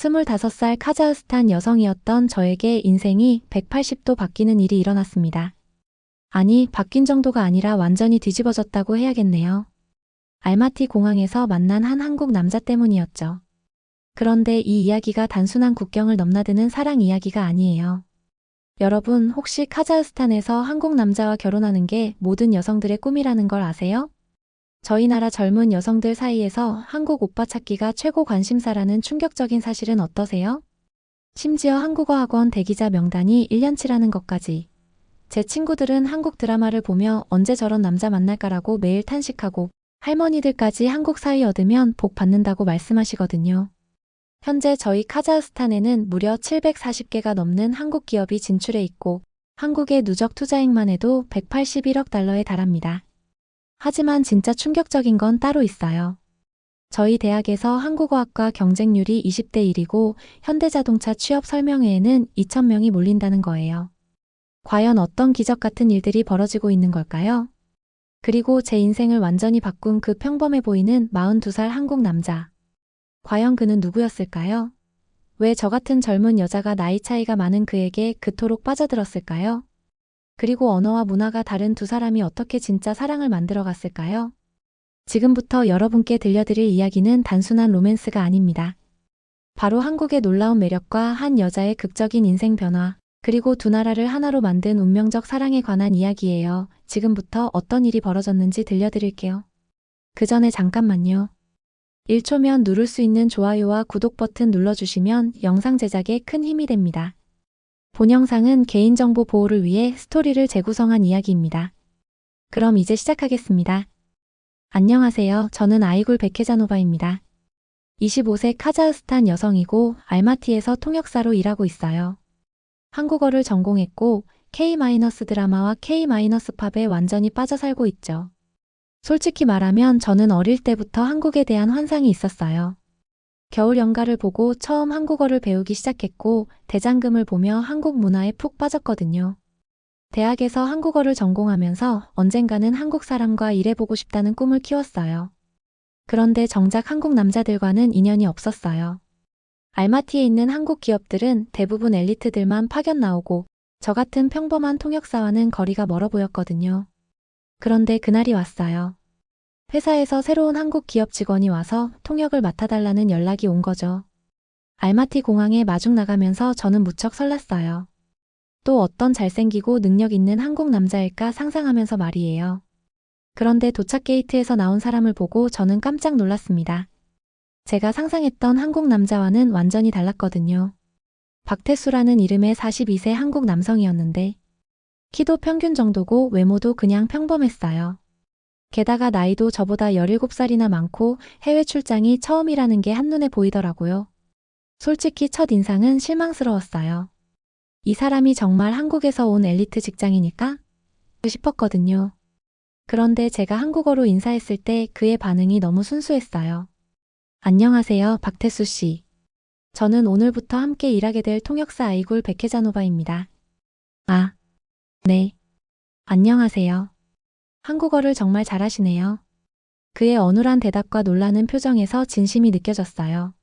25살 카자흐스탄 여성이었던 저에게 인생이 180도 바뀌는 일이 일어났습니다. 아니, 바뀐 정도가 아니라 완전히 뒤집어졌다고 해야겠네요. 알마티 공항에서 만난 한 한국 남자 때문이었죠. 그런데 이 이야기가 단순한 국경을 넘나드는 사랑 이야기가 아니에요. 여러분, 혹시 카자흐스탄에서 한국 남자와 결혼하는 게 모든 여성들의 꿈이라는 걸 아세요? 저희 나라 젊은 여성들 사이에서 한국 오빠 찾기가 최고 관심사라는 충격적인 사실은 어떠세요? 심지어 한국어 학원 대기자 명단이 1년치라는 것까지. 제 친구들은 한국 드라마를 보며 언제 저런 남자 만날까라고 매일 탄식하고 할머니들까지 한국 사위 얻으면 복 받는다고 말씀하시거든요. 현재 저희 카자흐스탄에는 무려 740개가 넘는 한국 기업이 진출해 있고 한국의 누적 투자액만 해도 181억 달러에 달합니다. 하지만 진짜 충격적인 건 따로 있어요. 저희 대학에서 한국어학과 경쟁률이 20대 1이고 현대자동차 취업 설명회에는 2,000명이 몰린다는 거예요. 과연 어떤 기적 같은 일들이 벌어지고 있는 걸까요? 그리고 제 인생을 완전히 바꾼 그 평범해 보이는 42살 한국 남자. 과연 그는 누구였을까요? 왜 저 같은 젊은 여자가 나이 차이가 많은 그에게 그토록 빠져들었을까요? 그리고 언어와 문화가 다른 두 사람이 어떻게 진짜 사랑을 만들어 갔을까요? 지금부터 여러분께 들려드릴 이야기는 단순한 로맨스가 아닙니다. 바로 한국의 놀라운 매력과 한 여자의 극적인 인생 변화, 그리고 두 나라를 하나로 만든 운명적 사랑에 관한 이야기예요. 지금부터 어떤 일이 벌어졌는지 들려드릴게요. 그 전에 잠깐만요. 1초면 누를 수 있는 좋아요와 구독 버튼 눌러주시면 영상 제작에 큰 힘이 됩니다. 본 영상은 개인정보 보호를 위해 스토리를 재구성한 이야기입니다. 그럼 이제 시작하겠습니다. 안녕하세요. 저는 아이굴 백혜자노바입니다. 25세 카자흐스탄 여성이고 알마티에서 통역사로 일하고 있어요. 한국어를 전공했고 K- 드라마와 K-팝에 완전히 빠져 살고 있죠. 솔직히 말하면 저는 어릴 때부터 한국에 대한 환상이 있었어요. 겨울 연가를 보고 처음 한국어를 배우기 시작했고 대장금을 보며 한국 문화에 푹 빠졌거든요. 대학에서 한국어를 전공하면서 언젠가는 한국 사람과 일해보고 싶다는 꿈을 키웠어요. 그런데 정작 한국 남자들과는 인연이 없었어요. 알마티에 있는 한국 기업들은 대부분 엘리트들만 파견 나오고 저 같은 평범한 통역사와는 거리가 멀어 보였거든요. 그런데 그날이 왔어요. 회사에서 새로운 한국 기업 직원이 와서 통역을 맡아달라는 연락이 온 거죠. 알마티 공항에 마중 나가면서 저는 무척 설렜어요. 또 어떤 잘생기고 능력 있는 한국 남자일까 상상하면서 말이에요. 그런데 도착 게이트에서 나온 사람을 보고 저는 깜짝 놀랐습니다. 제가 상상했던 한국 남자와는 완전히 달랐거든요. 박태수라는 이름의 42세 한국 남성이었는데 키도 평균 정도고 외모도 그냥 평범했어요. 게다가 나이도 저보다 17살이나 많고 해외 출장이 처음이라는 게 한눈에 보이더라고요. 솔직히 첫 인상은 실망스러웠어요. 이 사람이 정말 한국에서 온 엘리트 직장이니까? 싶었거든요. 그런데 제가 한국어로 인사했을 때 그의 반응이 너무 순수했어요. 안녕하세요, 박태수 씨. 저는 오늘부터 함께 일하게 될 통역사 아이굴 백혜자노바입니다. 아, 네. 안녕하세요. 한국어를 정말 잘하시네요. 그의 어눌한 대답과 놀라는 표정에서 진심이 느껴졌어요.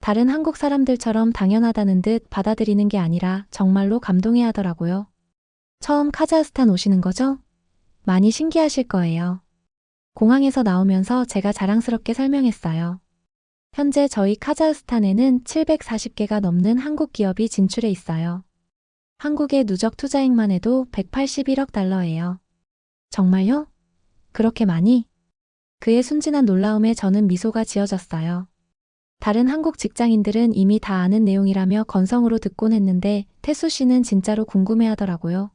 다른 한국 사람들처럼 당연하다는 듯 받아들이는 게 아니라 정말로 감동해 하더라고요. 처음 카자흐스탄 오시는 거죠? 많이 신기하실 거예요. 공항에서 나오면서 제가 자랑스럽게 설명했어요. 현재 저희 카자흐스탄에는 740개가 넘는 한국 기업이 진출해 있어요. 한국의 누적 투자액만 해도 181억 달러예요. 정말요? 그렇게 많이? 그의 순진한 놀라움에 저는 미소가 지어졌어요. 다른 한국 직장인들은 이미 다 아는 내용이라며 건성으로 듣곤 했는데 태수 씨는 진짜로 궁금해 하더라고요.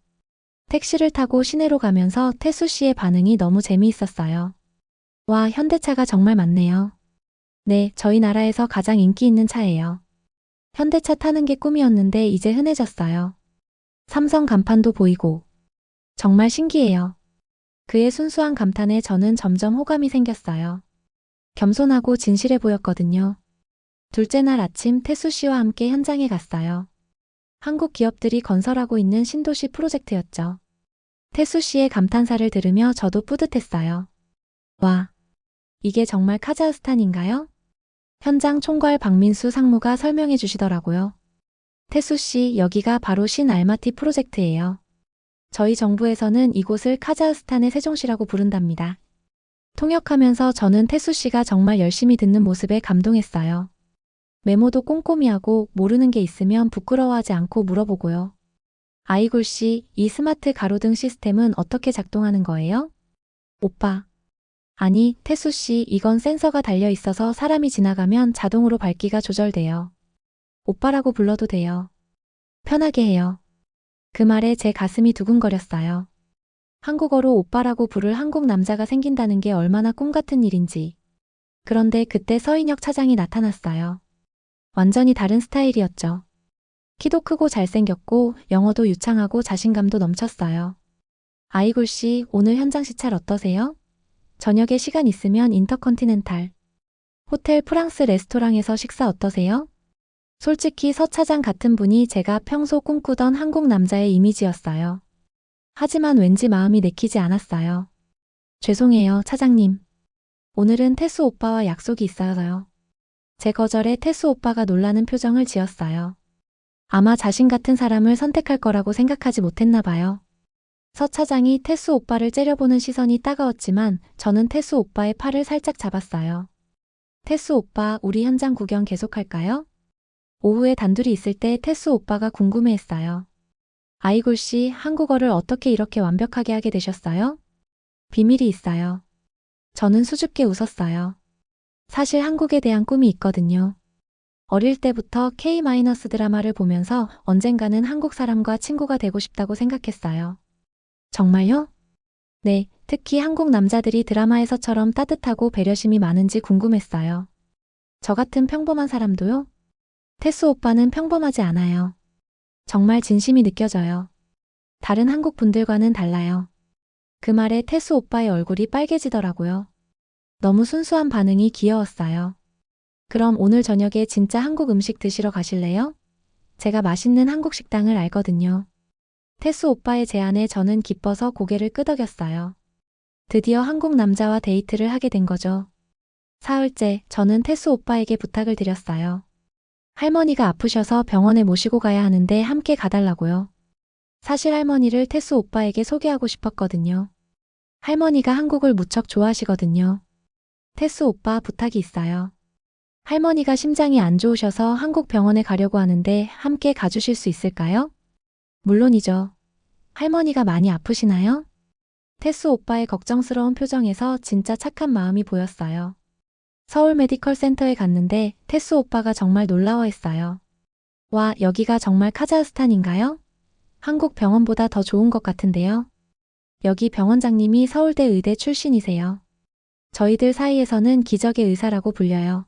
택시를 타고 시내로 가면서 태수 씨의 반응이 너무 재미있었어요. 와, 현대차가 정말 많네요. 네, 저희 나라에서 가장 인기 있는 차예요. 현대차 타는 게 꿈이었는데 이제 흔해졌어요. 삼성 간판도 보이고. 정말 신기해요. 그의 순수한 감탄에 저는 점점 호감이 생겼어요. 겸손하고 진실해 보였거든요. 둘째 날 아침 태수 씨와 함께 현장에 갔어요. 한국 기업들이 건설하고 있는 신도시 프로젝트였죠. 태수 씨의 감탄사를 들으며 저도 뿌듯했어요. 와, 이게 정말 카자흐스탄인가요? 현장 총괄 박민수 상무가 설명해 주시더라고요. 태수 씨, 여기가 바로 신 알마티 프로젝트예요. 저희 정부에서는 이곳을 카자흐스탄의 세종시라고 부른답니다. 통역하면서 저는 태수 씨가 정말 열심히 듣는 모습에 감동했어요. 메모도 꼼꼼히 하고 모르는 게 있으면 부끄러워하지 않고 물어보고요. 아이굴 씨, 이 스마트 가로등 시스템은 어떻게 작동하는 거예요? 오빠. 아니, 태수 씨, 이건 센서가 달려 있어서 사람이 지나가면 자동으로 밝기가 조절돼요. 오빠라고 불러도 돼요. 편하게 해요. 그 말에 제 가슴이 두근거렸어요. 한국어로 오빠라고 부를 한국 남자가 생긴다는 게 얼마나 꿈 같은 일인지. 그런데 그때 서인혁 차장이 나타났어요. 완전히 다른 스타일이었죠. 키도 크고 잘생겼고 영어도 유창하고 자신감도 넘쳤어요. 아이굴 씨, 오늘 현장 시찰 어떠세요? 저녁에 시간 있으면 인터컨티넨탈. 호텔 프랑스 레스토랑에서 식사 어떠세요? 솔직히 서 차장 같은 분이 제가 평소 꿈꾸던 한국 남자의 이미지였어요. 하지만 왠지 마음이 내키지 않았어요. 죄송해요, 차장님. 오늘은 태수 오빠와 약속이 있어서요. 제 거절에 태수 오빠가 놀라는 표정을 지었어요. 아마 자신 같은 사람을 선택할 거라고 생각하지 못했나 봐요. 서 차장이 태수 오빠를 째려보는 시선이 따가웠지만 저는 태수 오빠의 팔을 살짝 잡았어요. 태수 오빠, 우리 현장 구경 계속할까요? 오후에 단둘이 있을 때 태수 오빠가 궁금해했어요. 아이골 씨, 한국어를 어떻게 이렇게 완벽하게 하게 되셨어요? 비밀이 있어요. 저는 수줍게 웃었어요. 사실 한국에 대한 꿈이 있거든요. 어릴 때부터 K- 드라마를 보면서 언젠가는 한국 사람과 친구가 되고 싶다고 생각했어요. 정말요? 네, 특히 한국 남자들이 드라마에서처럼 따뜻하고 배려심이 많은지 궁금했어요. 저 같은 평범한 사람도요? 테스 오빠는 평범하지 않아요. 정말 진심이 느껴져요. 다른 한국 분들과는 달라요. 그 말에 테스 오빠의 얼굴이 빨개지더라고요. 너무 순수한 반응이 귀여웠어요. 그럼 오늘 저녁에 진짜 한국 음식 드시러 가실래요? 제가 맛있는 한국 식당을 알거든요. 테스 오빠의 제안에 저는 기뻐서 고개를 끄덕였어요. 드디어 한국 남자와 데이트를 하게 된 거죠. 사흘째 저는 테스 오빠에게 부탁을 드렸어요. 할머니가 아프셔서 병원에 모시고 가야 하는데 함께 가달라고요. 사실 할머니를 테스 오빠에게 소개하고 싶었거든요. 할머니가 한국을 무척 좋아하시거든요. 테스 오빠 부탁이 있어요. 할머니가 심장이 안 좋으셔서 한국 병원에 가려고 하는데 함께 가주실 수 있을까요? 물론이죠. 할머니가 많이 아프시나요? 테스 오빠의 걱정스러운 표정에서 진짜 착한 마음이 보였어요. 서울 메디컬 센터에 갔는데 테스 오빠가 정말 놀라워했어요. 와, 여기가 정말 카자흐스탄인가요? 한국 병원보다 더 좋은 것 같은데요. 여기 병원장님이 서울대 의대 출신이세요. 저희들 사이에서는 기적의 의사라고 불려요.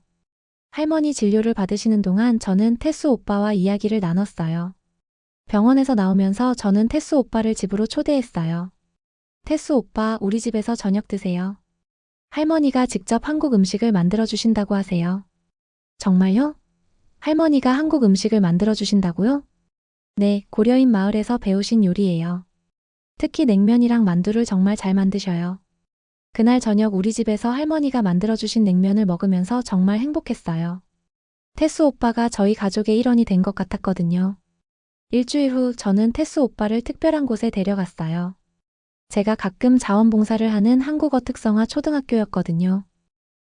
할머니 진료를 받으시는 동안 저는 테스 오빠와 이야기를 나눴어요. 병원에서 나오면서 저는 테스 오빠를 집으로 초대했어요. 테스 오빠, 우리 집에서 저녁 드세요. 할머니가 직접 한국 음식을 만들어 주신다고 하세요. 정말요? 할머니가 한국 음식을 만들어 주신다고요? 네, 고려인 마을에서 배우신 요리예요. 특히 냉면이랑 만두를 정말 잘 만드셔요. 그날 저녁 우리 집에서 할머니가 만들어 주신 냉면을 먹으면서 정말 행복했어요. 테스 오빠가 저희 가족의 일원이 된 것 같았거든요. 일주일 후 저는 테스 오빠를 특별한 곳에 데려갔어요. 제가 가끔 자원봉사를 하는 한국어 특성화 초등학교였거든요.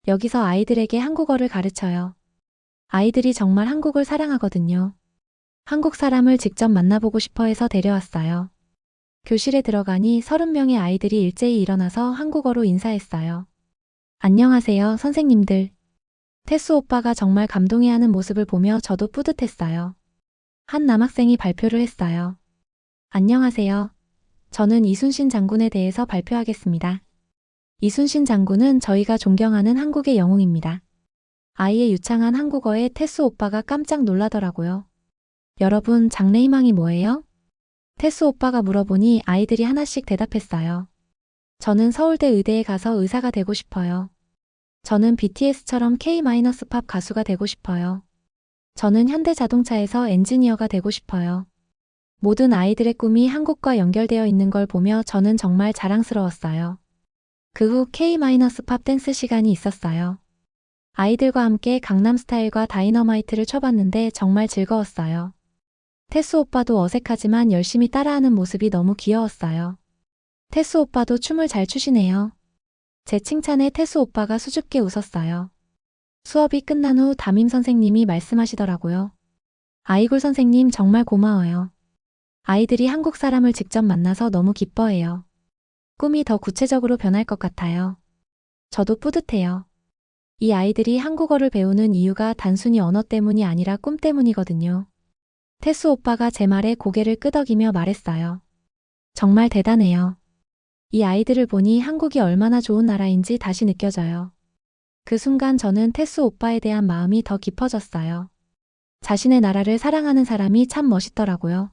여기서 아이들에게 한국어를 가르쳐요. 아이들이 정말 한국을 사랑하거든요. 한국 사람을 직접 만나보고 싶어 해서 데려왔어요. 교실에 들어가니 30명의 아이들이 일제히 일어나서 한국어로 인사했어요. 안녕하세요, 선생님들. 테스 오빠가 정말 감동해하는 모습을 보며 저도 뿌듯했어요. 한 남학생이 발표를 했어요. 안녕하세요. 저는 이순신 장군에 대해서 발표하겠습니다. 이순신 장군은 저희가 존경하는 한국의 영웅입니다. 아이의 유창한 한국어에 테스 오빠가 깜짝 놀라더라고요. 여러분, 장래 희망이 뭐예요? 테스 오빠가 물어보니 아이들이 하나씩 대답했어요. 저는 서울대 의대에 가서 의사가 되고 싶어요. 저는 BTS처럼 K-팝 가수가 되고 싶어요. 저는 현대자동차에서 엔지니어가 되고 싶어요. 모든 아이들의 꿈이 한국과 연결되어 있는 걸 보며 저는 정말 자랑스러웠어요. 그 후 K-팝 댄스 시간이 있었어요. 아이들과 함께 강남스타일과 다이너마이트를 춰봤는데 정말 즐거웠어요. 테스 오빠도 어색하지만 열심히 따라하는 모습이 너무 귀여웠어요. 테스 오빠도 춤을 잘 추시네요. 제 칭찬에 테스 오빠가 수줍게 웃었어요. 수업이 끝난 후 담임 선생님이 말씀하시더라고요. 아이굴 선생님 정말 고마워요. 아이들이 한국 사람을 직접 만나서 너무 기뻐해요. 꿈이 더 구체적으로 변할 것 같아요. 저도 뿌듯해요. 이 아이들이 한국어를 배우는 이유가 단순히 언어 때문이 아니라 꿈 때문이거든요. 테스 오빠가 제 말에 고개를 끄덕이며 말했어요. 정말 대단해요. 이 아이들을 보니 한국이 얼마나 좋은 나라인지 다시 느껴져요. 그 순간 저는 테스 오빠에 대한 마음이 더 깊어졌어요. 자신의 나라를 사랑하는 사람이 참 멋있더라고요.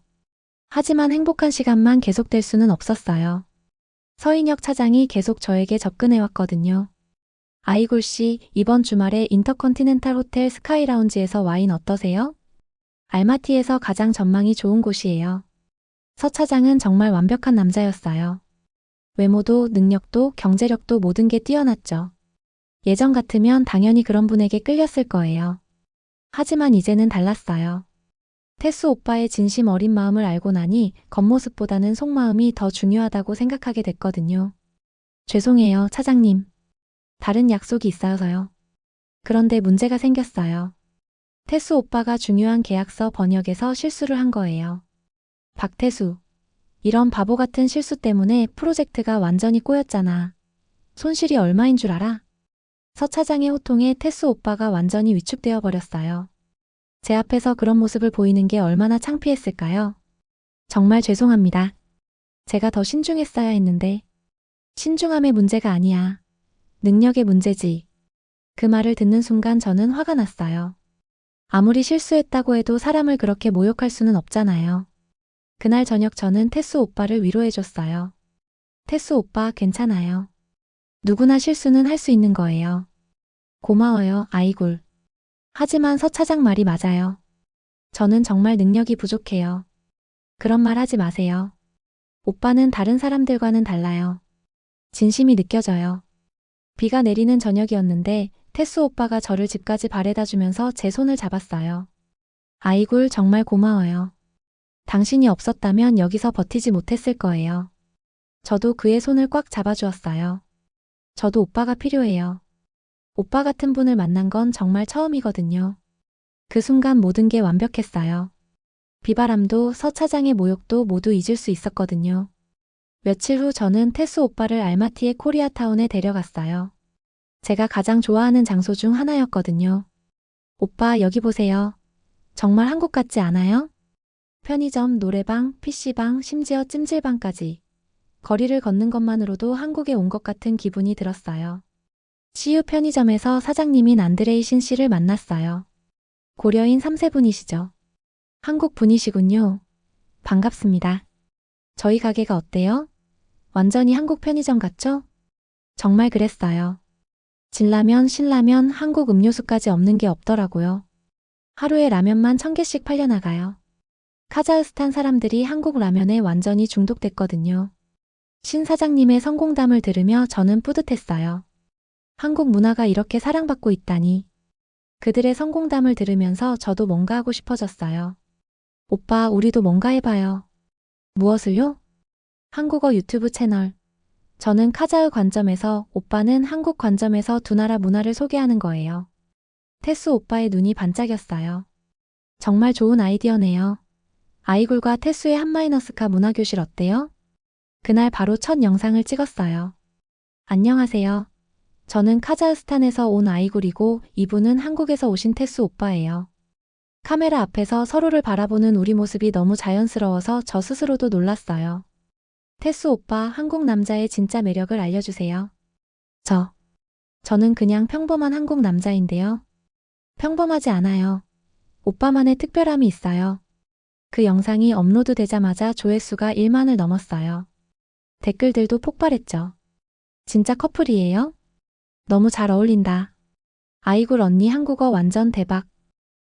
하지만 행복한 시간만 계속될 수는 없었어요. 서인혁 차장이 계속 저에게 접근해 왔거든요. 아이굴 씨, 이번 주말에 인터컨티넨탈 호텔 스카이라운지에서 와인 어떠세요? 알마티에서 가장 전망이 좋은 곳이에요. 서 차장은 정말 완벽한 남자였어요. 외모도 능력도 경제력도 모든 게 뛰어났죠. 예전 같으면 당연히 그런 분에게 끌렸을 거예요. 하지만 이제는 달랐어요. 테스 오빠의 진심 어린 마음을 알고 나니 겉모습보다는 속마음이 더 중요하다고 생각하게 됐거든요. 죄송해요, 차장님. 다른 약속이 있어서요. 그런데 문제가 생겼어요. 테스 오빠가 중요한 계약서 번역에서 실수를 한 거예요. 박태수. 이런 바보 같은 실수 때문에 프로젝트가 완전히 꼬였잖아. 손실이 얼마인 줄 알아? 서 차장의 호통에 테스 오빠가 완전히 위축되어 버렸어요. 제 앞에서 그런 모습을 보이는 게 얼마나 창피했을까요? 정말 죄송합니다. 제가 더 신중했어야 했는데. 신중함의 문제가 아니야. 능력의 문제지. 그 말을 듣는 순간 저는 화가 났어요. 아무리 실수했다고 해도 사람을 그렇게 모욕할 수는 없잖아요. 그날 저녁 저는 테스 오빠를 위로해줬어요. 테스 오빠 괜찮아요. 누구나 실수는 할 수 있는 거예요. 고마워요, 아이굴. 하지만 서 차장 말이 맞아요. 저는 정말 능력이 부족해요. 그런 말 하지 마세요. 오빠는 다른 사람들과는 달라요. 진심이 느껴져요. 비가 내리는 저녁이었는데 테스 오빠가 저를 집까지 바래다 주면서 제 손을 잡았어요. 아이굴 정말 고마워요. 당신이 없었다면 여기서 버티지 못했을 거예요. 저도 그의 손을 꽉 잡아주었어요. 저도 오빠가 필요해요. 오빠 같은 분을 만난 건 정말 처음이거든요. 그 순간 모든 게 완벽했어요. 비바람도 서 차장의 모욕도 모두 잊을 수 있었거든요. 며칠 후 저는 테스 오빠를 알마티의 코리아타운에 데려갔어요. 제가 가장 좋아하는 장소 중 하나였거든요. 오빠 여기 보세요. 정말 한국 같지 않아요? 편의점, 노래방, PC방, 심지어 찜질방까지. 거리를 걷는 것만으로도 한국에 온 것 같은 기분이 들었어요. CU 편의점에서 사장님인 안드레이 신 씨를 만났어요. 고려인 3세 분이시죠. 한국 분이시군요. 반갑습니다. 저희 가게가 어때요? 완전히 한국 편의점 같죠? 정말 그랬어요. 진라면, 신라면, 한국 음료수까지 없는 게 없더라고요. 하루에 라면만 천 개씩 팔려나가요. 카자흐스탄 사람들이 한국 라면에 완전히 중독됐거든요. 신 사장님의 성공담을 들으며 저는 뿌듯했어요. 한국 문화가 이렇게 사랑받고 있다니. 그들의 성공담을 들으면서 저도 뭔가 하고 싶어졌어요. 오빠, 우리도 뭔가 해봐요. 무엇을요? 한국어 유튜브 채널. 저는 카자흐 관점에서, 오빠는 한국 관점에서 두 나라 문화를 소개하는 거예요. 테스 오빠의 눈이 반짝였어요. 정말 좋은 아이디어네요. 아이굴과 테스의 한마이너스카 문화교실 어때요? 그날 바로 첫 영상을 찍었어요. 안녕하세요. 저는 카자흐스탄에서 온 아이굴이고 이분은 한국에서 오신 테스 오빠예요. 카메라 앞에서 서로를 바라보는 우리 모습이 너무 자연스러워서 저 스스로도 놀랐어요. 테스 오빠 한국 남자의 진짜 매력을 알려주세요. 저. 저는 그냥 평범한 한국 남자인데요. 평범하지 않아요. 오빠만의 특별함이 있어요. 그 영상이 업로드 되자마자 조회수가 1만을 넘었어요. 댓글들도 폭발했죠. 진짜 커플이에요? 너무 잘 어울린다. 아이굴 언니 한국어 완전 대박.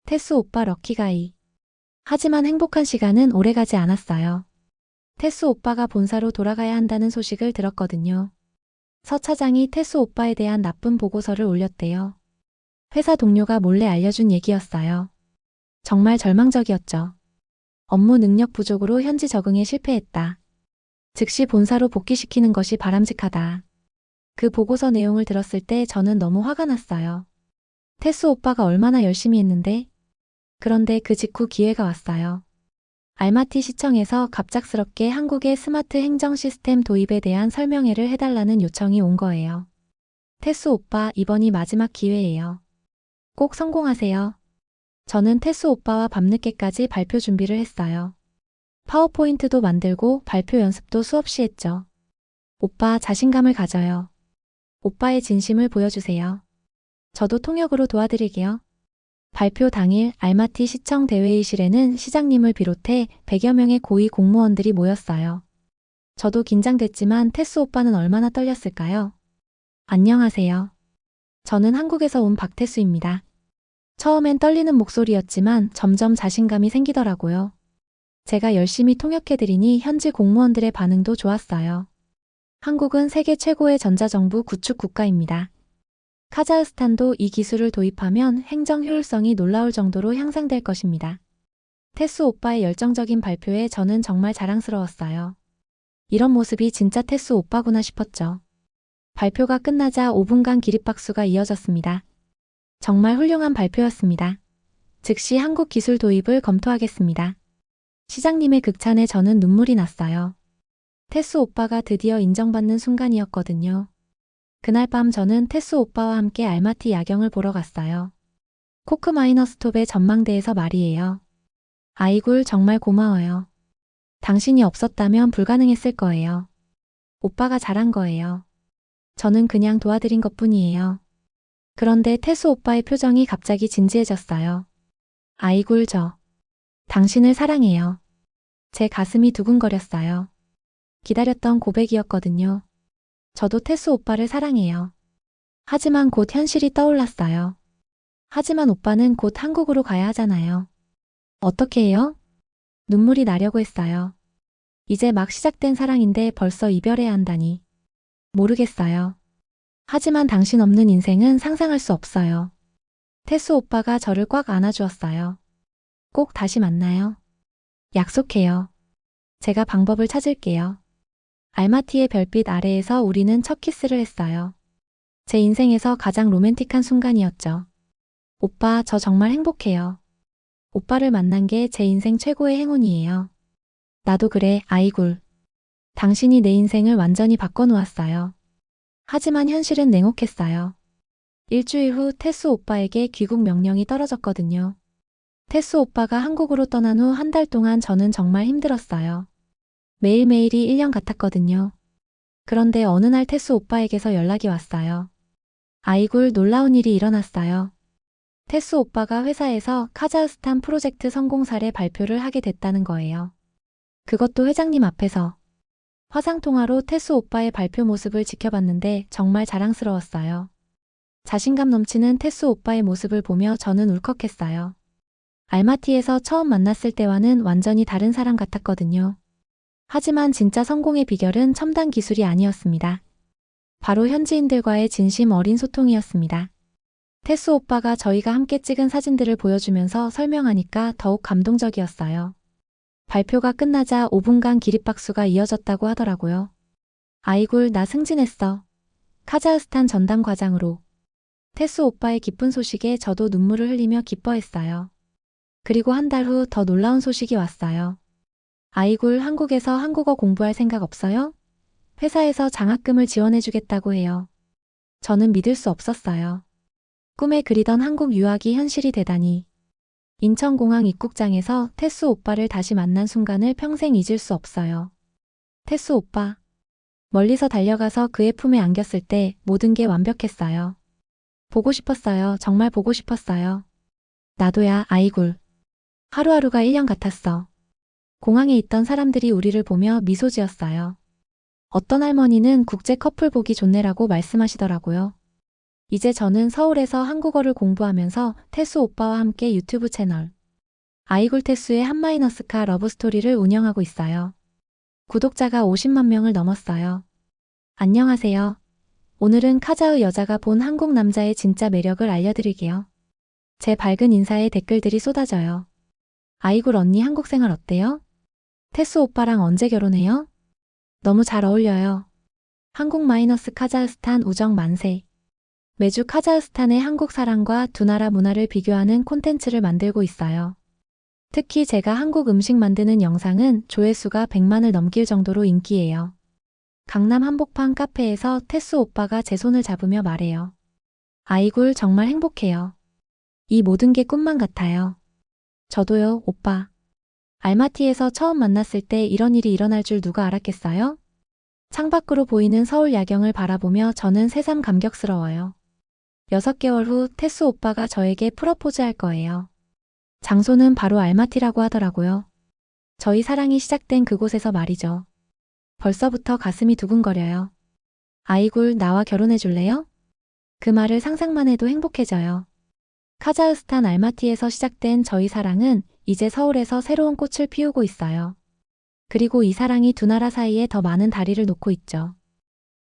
테스 오빠 럭키가이. 하지만 행복한 시간은 오래가지 않았어요. 테스 오빠가 본사로 돌아가야 한다는 소식을 들었거든요. 서 차장이 테스 오빠에 대한 나쁜 보고서를 올렸대요. 회사 동료가 몰래 알려준 얘기였어요. 정말 절망적이었죠. 업무 능력 부족으로 현지 적응에 실패했다. 즉시 본사로 복귀시키는 것이 바람직하다. 그 보고서 내용을 들었을 때 저는 너무 화가 났어요. 테스 오빠가 얼마나 열심히 했는데? 그런데 그 직후 기회가 왔어요. 알마티 시청에서 갑작스럽게 한국의 스마트 행정 시스템 도입에 대한 설명회를 해달라는 요청이 온 거예요. 테스 오빠, 이번이 마지막 기회예요. 꼭 성공하세요. 저는 테스 오빠와 밤늦게까지 발표 준비를 했어요. 파워포인트도 만들고 발표 연습도 수없이 했죠. 오빠 자신감을 가져요. 오빠의 진심을 보여주세요. 저도 통역으로 도와드릴게요. 발표 당일 알마티 시청 대회의실에는 시장님을 비롯해 100여 명의 고위 공무원들이 모였어요. 저도 긴장됐지만 테스 오빠는 얼마나 떨렸을까요? 안녕하세요. 저는 한국에서 온 박태수입니다. 처음엔 떨리는 목소리였지만 점점 자신감이 생기더라고요. 제가 열심히 통역해드리니 현지 공무원들의 반응도 좋았어요. 한국은 세계 최고의 전자정부 구축 국가입니다. 카자흐스탄도 이 기술을 도입하면 행정 효율성이 놀라울 정도로 향상될 것입니다. 테스 오빠의 열정적인 발표에 저는 정말 자랑스러웠어요. 이런 모습이 진짜 테스 오빠구나 싶었죠. 발표가 끝나자 5분간 기립박수가 이어졌습니다. 정말 훌륭한 발표였습니다. 즉시 한국 기술 도입을 검토하겠습니다. 시장님의 극찬에 저는 눈물이 났어요. 테스 오빠가 드디어 인정받는 순간이었거든요. 그날 밤 저는 테스 오빠와 함께 알마티 야경을 보러 갔어요. 코크 마이너스톱의 전망대에서 말이에요. 아이굴 정말 고마워요. 당신이 없었다면 불가능했을 거예요. 오빠가 잘한 거예요. 저는 그냥 도와드린 것 뿐이에요. 그런데 태수 오빠의 표정이 갑자기 진지해졌어요. 아이굴 저. 당신을 사랑해요. 제 가슴이 두근거렸어요. 기다렸던 고백이었거든요. 저도 태수 오빠를 사랑해요. 하지만 곧 현실이 떠올랐어요. 하지만 오빠는 곧 한국으로 가야 하잖아요. 어떻게 해요? 눈물이 나려고 했어요. 이제 막 시작된 사랑인데 벌써 이별해야 한다니. 모르겠어요. 하지만 당신 없는 인생은 상상할 수 없어요. 태수 오빠가 저를 꽉 안아주었어요. 꼭 다시 만나요. 약속해요. 제가 방법을 찾을게요. 알마티의 별빛 아래에서 우리는 첫 키스를 했어요. 제 인생에서 가장 로맨틱한 순간이었죠. 오빠, 저 정말 행복해요. 오빠를 만난 게 제 인생 최고의 행운이에요. 나도 그래, 아이굴. 당신이 내 인생을 완전히 바꿔놓았어요. 하지만 현실은 냉혹했어요. 일주일 후 테스 오빠에게 귀국 명령이 떨어졌거든요. 테스 오빠가 한국으로 떠난 후 한 달 동안 저는 정말 힘들었어요. 매일매일이 1년 같았거든요. 그런데 어느 날 테스 오빠에게서 연락이 왔어요. 아이굴 놀라운 일이 일어났어요. 테스 오빠가 회사에서 카자흐스탄 프로젝트 성공 사례 발표를 하게 됐다는 거예요. 그것도 회장님 앞에서. 화상통화로 테스 오빠의 발표 모습을 지켜봤는데 정말 자랑스러웠어요. 자신감 넘치는 테스 오빠의 모습을 보며 저는 울컥했어요. 알마티에서 처음 만났을 때와는 완전히 다른 사람 같았거든요. 하지만 진짜 성공의 비결은 첨단 기술이 아니었습니다. 바로 현지인들과의 진심 어린 소통이었습니다. 테스 오빠가 저희가 함께 찍은 사진들을 보여주면서 설명하니까 더욱 감동적이었어요. 발표가 끝나자 5분간 기립박수가 이어졌다고 하더라고요. 아이굴 나 승진했어. 카자흐스탄 전담 과장으로. 테스 오빠의 기쁜 소식에 저도 눈물을 흘리며 기뻐했어요. 그리고 한 달 후 더 놀라운 소식이 왔어요. 아이굴 한국에서 한국어 공부할 생각 없어요? 회사에서 장학금을 지원해주겠다고 해요. 저는 믿을 수 없었어요. 꿈에 그리던 한국 유학이 현실이 되다니. 인천공항 입국장에서 테스 오빠를 다시 만난 순간을 평생 잊을 수 없어요. 테스 오빠. 멀리서 달려가서 그의 품에 안겼을 때 모든 게 완벽했어요. 보고 싶었어요. 정말 보고 싶었어요. 나도야, 아이굴. 하루하루가 1년 같았어. 공항에 있던 사람들이 우리를 보며 미소 지었어요. 어떤 할머니는 국제 커플 보기 좋네라고 말씀하시더라고요. 이제 저는 서울에서 한국어를 공부하면서 태수 오빠와 함께 유튜브 채널 아이굴 태수의 한마이너스카 러브스토리를 운영하고 있어요. 구독자가 50만 명을 넘었어요. 안녕하세요. 오늘은 카자흐 여자가 본 한국 남자의 진짜 매력을 알려드릴게요. 제 밝은 인사에 댓글들이 쏟아져요. 아이굴 언니 한국 생활 어때요? 테스 오빠랑 언제 결혼해요? 너무 잘 어울려요. 한국 마이너스 카자흐스탄 우정 만세. 매주 카자흐스탄의 한국 사랑과 두 나라 문화를 비교하는 콘텐츠를 만들고 있어요. 특히 제가 한국 음식 만드는 영상은 조회수가 100만을 넘길 정도로 인기예요. 강남 한복판 카페에서 테스 오빠가 제 손을 잡으며 말해요. 아이굴 정말 행복해요. 이 모든 게 꿈만 같아요. 저도요, 오빠. 알마티에서 처음 만났을 때 이런 일이 일어날 줄 누가 알았겠어요? 창밖으로 보이는 서울 야경을 바라보며 저는 새삼 감격스러워요. 6개월 후 테스 오빠가 저에게 프러포즈 할 거예요. 장소는 바로 알마티라고 하더라고요. 저희 사랑이 시작된 그곳에서 말이죠. 벌써부터 가슴이 두근거려요. 아이굴, 나와 결혼해 줄래요? 그 말을 상상만 해도 행복해져요. 카자흐스탄 알마티에서 시작된 저희 사랑은 이제 서울에서 새로운 꽃을 피우고 있어요. 그리고 이 사랑이 두 나라 사이에 더 많은 다리를 놓고 있죠.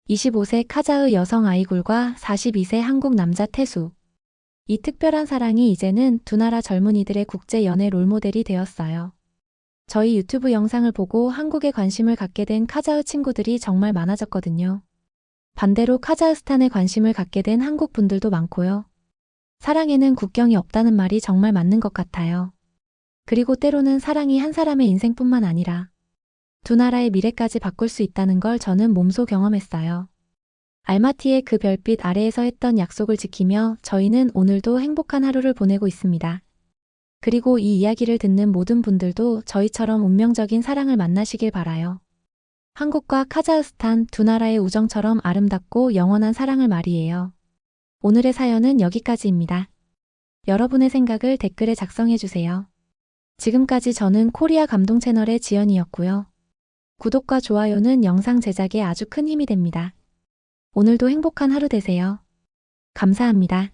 25세 카자흐 여성 아이굴과 42세 한국 남자 태수. 이 특별한 사랑이 이제는 두 나라 젊은이들의 국제 연애 롤모델이 되었어요. 저희 유튜브 영상을 보고 한국에 관심을 갖게 된 카자흐 친구들이 정말 많아졌거든요. 반대로 카자흐스탄에 관심을 갖게 된 한국 분들도 많고요. 사랑에는 국경이 없다는 말이 정말 맞는 것 같아요. 그리고 때로는 사랑이 한 사람의 인생뿐만 아니라 두 나라의 미래까지 바꿀 수 있다는 걸 저는 몸소 경험했어요. 알마티의 그 별빛 아래에서 했던 약속을 지키며 저희는 오늘도 행복한 하루를 보내고 있습니다. 그리고 이 이야기를 듣는 모든 분들도 저희처럼 운명적인 사랑을 만나시길 바라요. 한국과 카자흐스탄 두 나라의 우정처럼 아름답고 영원한 사랑을 말이에요. 오늘의 사연은 여기까지입니다. 여러분의 생각을 댓글에 작성해 주세요. 지금까지 저는 코리아 감동 채널의 지연이었고요. 구독과 좋아요는 영상 제작에 아주 큰 힘이 됩니다. 오늘도 행복한 하루 되세요. 감사합니다.